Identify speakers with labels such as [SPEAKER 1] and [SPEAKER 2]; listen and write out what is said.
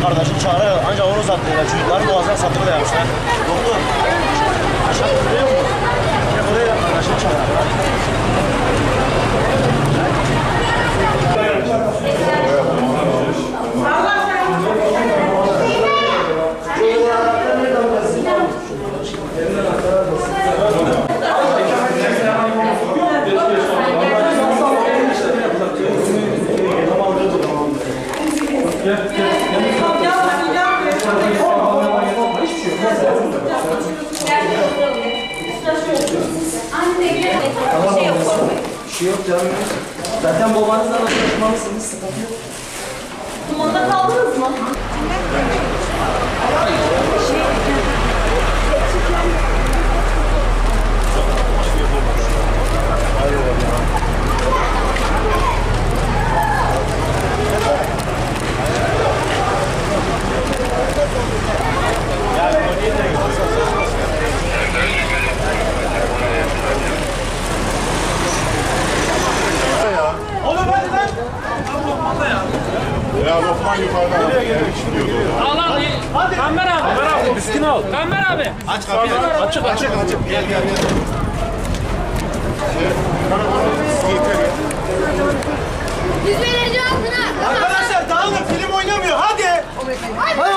[SPEAKER 1] kardeşim çağırıyor. Ancak onu uzattırıyorlar. Çocukların boğazına sapını dayamışlar. Doktor. Aşağı duruyor mu? Ya buraya kardeşim çağırıyorlar. Yeah. Şey yok canım. Zaten babanızla anlaşmalısınız. Sıkıntı yok. daha yukarıda. Geliyor geliyor. Al al. Hadi. Kamber abi. Kamber abi. Üstüne al. Kamber abi. Aç kapıyı. Açık açık açık. Gel gel gel. Yeter ya. Biz vereceğiz Arkadaşlar dağılın film oynamıyor. Hadi. Hadi.